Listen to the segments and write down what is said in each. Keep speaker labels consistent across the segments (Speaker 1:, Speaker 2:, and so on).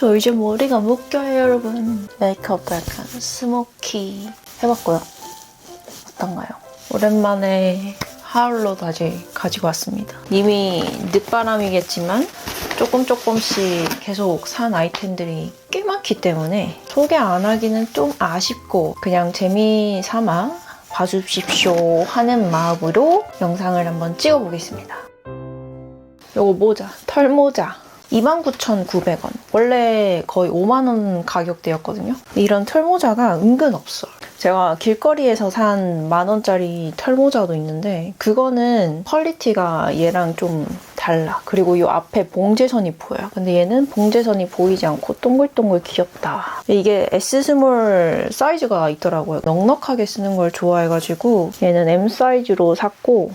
Speaker 1: 저 이제 머리가 묶여요, 여러분. 메이크업도 약간 스모키 해봤고요. 어떤가요? 오랜만에 하울로 다시 가지고 왔습니다. 이미 늦바람이겠지만 조금 조금씩 계속 산 아이템들이 꽤 많기 때문에 소개 안 하기는 좀 아쉽고 그냥 재미 삼아 봐주십시오 하는 마음으로 영상을 한번 찍어보겠습니다. 요거 모자, 털 모자. 29,900원. 원래 거의 5만원 가격대였거든요. 이런 털모자가 은근 없어요. 제가 길거리에서 산 만원짜리 털모자도 있는데 그거는 퀄리티가 얘랑 좀 달라. 그리고 이 앞에 봉제선이 보여요. 근데 얘는 봉제선이 보이지 않고 동글동글 귀엽다. 이게 S 스몰 사이즈가 있더라고요. 넉넉하게 쓰는 걸 좋아해가지고 얘는 M 사이즈로 샀고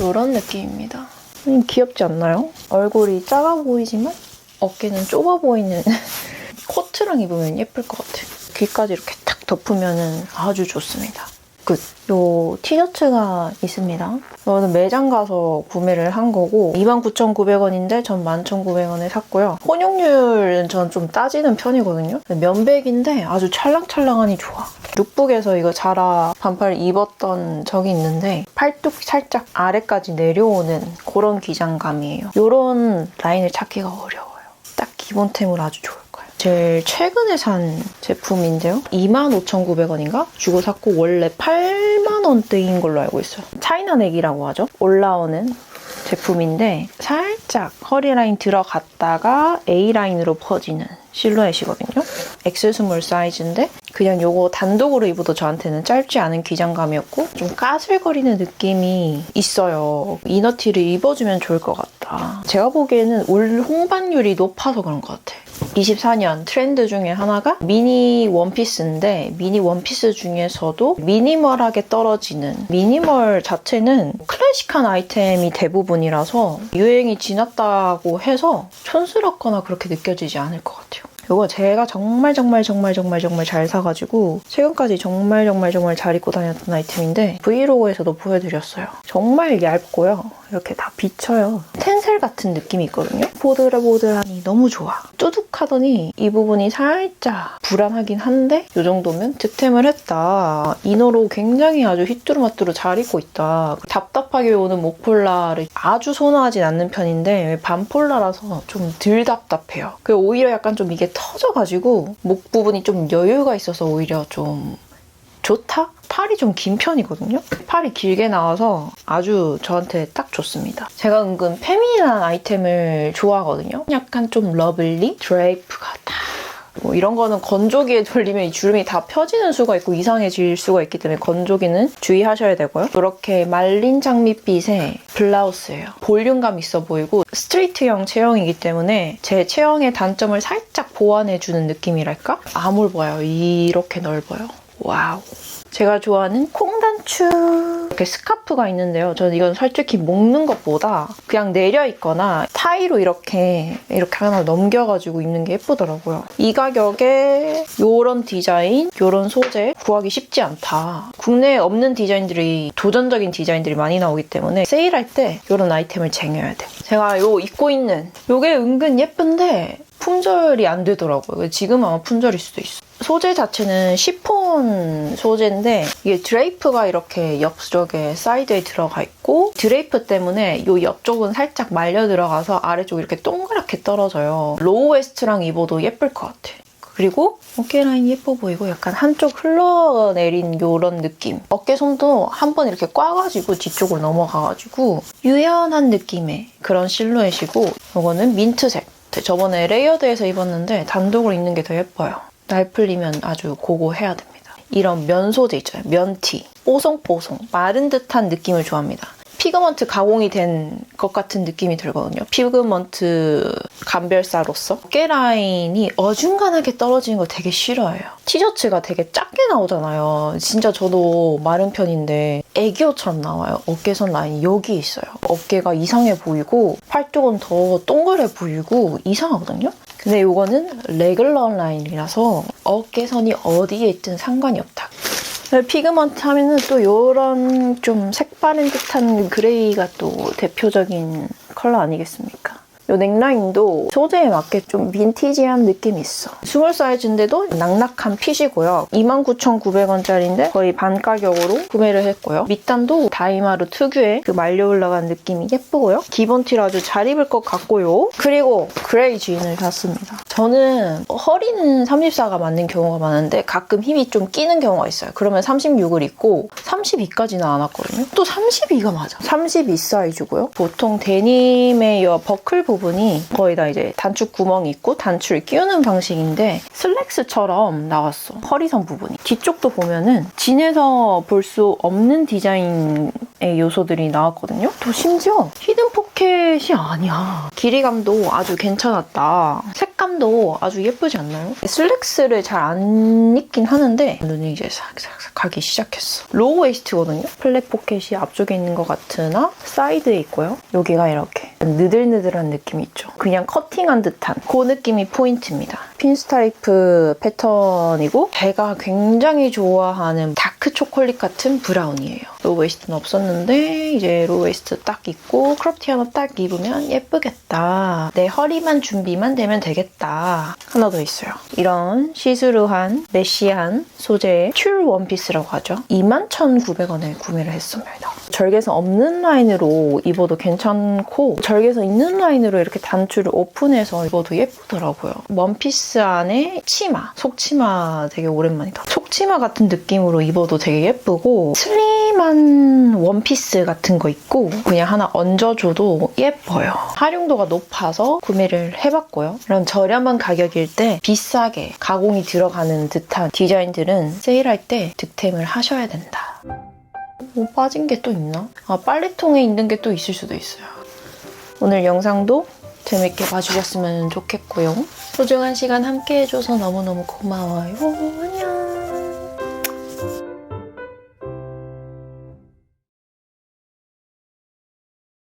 Speaker 1: 이런 느낌입니다. 음, 귀엽지 않나요? 얼굴이 작아 보이지만 어깨는 좁아 보이는 코트랑 입으면 예쁠 것 같아요. 귀까지 이렇게 탁 덮으면 아주 좋습니다. 끝. 요 티셔츠가 있습니다. 이거는 매장 가서 구매를 한 거고 29,900원인데 전 11,900원에 샀고요. 혼용률은 전 좀 따지는 편이거든요. 면백인데 아주 찰랑찰랑하니 좋아. 룩북에서 이거 자라 반팔 입었던 적이 있는데 팔뚝 살짝 아래까지 내려오는 그런 기장감이에요. 이런 라인을 찾기가 어려워요. 딱 기본템으로 아주 거예요. 제일 최근에 산 제품인데요. 25,900원인가? 주고 샀고 원래 8만원대인 걸로 알고 있어요. 차이나 넥이라고 하죠. 올라오는 제품인데 살짝 허리라인 들어갔다가 A라인으로 퍼지는 실루엣이거든요. 엑셀 스몰 사이즈인데 그냥 요거 단독으로 입어도 저한테는 짧지 않은 기장감이었고 좀 까슬거리는 느낌이 있어요. 이너티를 입어주면 좋을 것 같다. 제가 보기에는 올 홍반율이 높아서 그런 것 같아. 24년 트렌드 중에 하나가 미니 원피스인데 미니 원피스 중에서도 미니멀하게 떨어지는 미니멀 자체는 클래식한 아이템이 대부분이라서 유행이 지났다고 해서 촌스럽거나 그렇게 느껴지지 않을 것 같아요. 이거 제가 정말 정말 정말 정말 정말 잘 사가지고 최근까지 정말 정말 정말 잘 입고 다녔던 아이템인데 브이로그에서도 보여드렸어요. 정말 얇고요. 이렇게 다 비쳐요. 텐셀 같은 느낌이 있거든요. 보들보들하니 너무 좋아. 뚜둑하더니 이 부분이 살짝 불안하긴 한데 이 정도면 득템을 했다. 이너로 굉장히 아주 휘뚜루마뚜루 잘 입고 있다. 답답하게 오는 목폴라를 아주 선호하진 않는 편인데 반폴라라서 좀 덜 답답해요. 그리고 오히려 약간 좀 이게 터져가지고 목 부분이 좀 여유가 있어서 오히려 좀 좋다? 팔이 좀 긴 편이거든요? 팔이 길게 나와서 아주 저한테 딱 좋습니다. 제가 은근 페미닌한 아이템을 좋아하거든요? 약간 좀 러블리? 드레이프가 딱. 뭐 이런 거는 건조기에 돌리면 이 주름이 다 펴지는 수가 있고 이상해질 수가 있기 때문에 건조기는 주의하셔야 되고요. 이렇게 말린 장밋빛의 블라우스예요. 볼륨감 있어 보이고 스트레이트형 체형이기 때문에 제 체형의 단점을 살짝 보완해주는 느낌이랄까? 아몰보아요. 이렇게 넓어요. 와우. 제가 좋아하는 콩단추 이렇게 스카프가 있는데요. 저는 이건 솔직히 묶는 것보다 그냥 내려 있거나 타이로 이렇게 이렇게 하나 넘겨가지고 입는 게 예쁘더라고요. 이 가격에 이런 디자인, 이런 소재 구하기 쉽지 않다. 국내에 없는 디자인들이 도전적인 디자인들이 많이 나오기 때문에 세일할 때 이런 아이템을 쟁여야 돼. 제가 요 입고 있는 이게 은근 예쁜데 품절이 안 되더라고요. 지금 아마 품절일 수도 있어. 소재 자체는 시폰 소재인데 이게 드레이프가 이렇게 옆쪽에 사이드에 들어가 있고 드레이프 때문에 이 옆쪽은 살짝 말려 들어가서 아래쪽 이렇게 동그랗게 떨어져요. 로우 웨스트랑 입어도 예쁠 것 같아. 그리고 어깨 라인 예뻐 보이고 약간 한쪽 흘러내린 이런 느낌. 어깨선도 한번 이렇게 꽈가지고 뒤쪽으로 넘어가가지고 유연한 느낌의 그런 실루엣이고 이거는 민트색. 저번에 레이어드에서 입었는데 단독으로 입는 게 더 예뻐요. 날 풀리면 아주 고고해야 됩니다. 이런 면 소재 있잖아요. 면티. 뽀송뽀송. 마른 듯한 느낌을 좋아합니다. 피그먼트 가공이 된 것 같은 느낌이 들거든요. 피그먼트 감별사로서. 어깨 라인이 어중간하게 떨어지는 걸 되게 싫어해요. 티셔츠가 되게 작게 나오잖아요. 진짜 저도 마른 편인데 애기옷처럼 나와요. 어깨선 라인이 여기 있어요. 어깨가 이상해 보이고 팔뚝은 더 동그래 보이고 이상하거든요. 근데 이거는 레귤러 라인이라서 어깨선이 어디에 있든 상관이 없다. 피그먼트 하면은 또 이런 좀 색바른 듯한 그레이가 또 대표적인 컬러 아니겠습니까? 이 넥라인도 소재에 맞게 좀 빈티지한 느낌이 있어. 스몰 사이즈인데도 낙낙한 핏이고요. 29,900원짜리인데 거의 반 가격으로 구매를 했고요. 밑단도 다이마루 특유의 그 말려 올라간 느낌이 예쁘고요. 기본 티로 아주 잘 입을 것 같고요. 그리고 그레이 진을 샀습니다. 저는 허리는 34가 맞는 경우가 많은데 가끔 힘이 좀 끼는 경우가 있어요. 그러면 36을 입고 32까지는 안 왔거든요. 또 32가 맞아. 32 사이즈고요. 보통 데님의 이 버클 부분이 거의 다 이제 단축 구멍이 있고 단추를 끼우는 방식인데 슬랙스처럼 나왔어. 허리선 부분이. 뒤쪽도 보면은 진에서 볼 수 없는 디자인의 요소들이 나왔거든요. 또 심지어 히든 포 켓이 아니야. 길이감도 아주 괜찮았다. 색감도 아주 예쁘지 않나요? 슬랙스를 잘 안 입긴 하는데 눈이 이제 싹싹싹 가기 시작했어. 로우 웨이스트거든요. 플랫 포켓이 앞쪽에 있는 것 같으나 사이드에 있고요. 여기가 이렇게 느들느들한 느낌이 있죠. 그냥 커팅한 듯한 그 느낌이 포인트입니다. 핀스타이프 패턴이고 제가 굉장히 좋아하는 다크 초콜릿 같은 브라운이에요. 로우 웨이스트는 없었는데 이제 로우 웨이스트 딱 입고 크롭티 하나 딱 입으면 예쁘겠다. 내 허리만 준비만 되면 되겠다. 하나 더 있어요. 이런 시스루한 메시한 소재의 튤 원피스라고 하죠. 21,900원에 구매를 했습니다. 절개선 없는 라인으로 입어도 괜찮고 절개선 있는 라인으로 이렇게 단추를 오픈해서 입어도 예쁘더라고요. 원피스 안에 치마, 속치마 되게 오랜만이다. 속치마 같은 느낌으로 입어도 되게 예쁘고 슬림한 원피스 같은 거 있고 그냥 하나 얹어줘도 예뻐요. 활용도가 높아서 구매를 해봤고요. 이런 저렴한 가격일 때 비싸게 가공이 들어가는 듯한 디자인들은 세일할 때 득템을 하셔야 된다. 뭐 빠진 게 또 있나? 아 빨래통에 있는 게 또 있을 수도 있어요. 오늘 영상도 재밌게 봐주셨으면 좋겠고요. 소중한 시간 함께 해줘서 너무너무 고마워요. 안녕.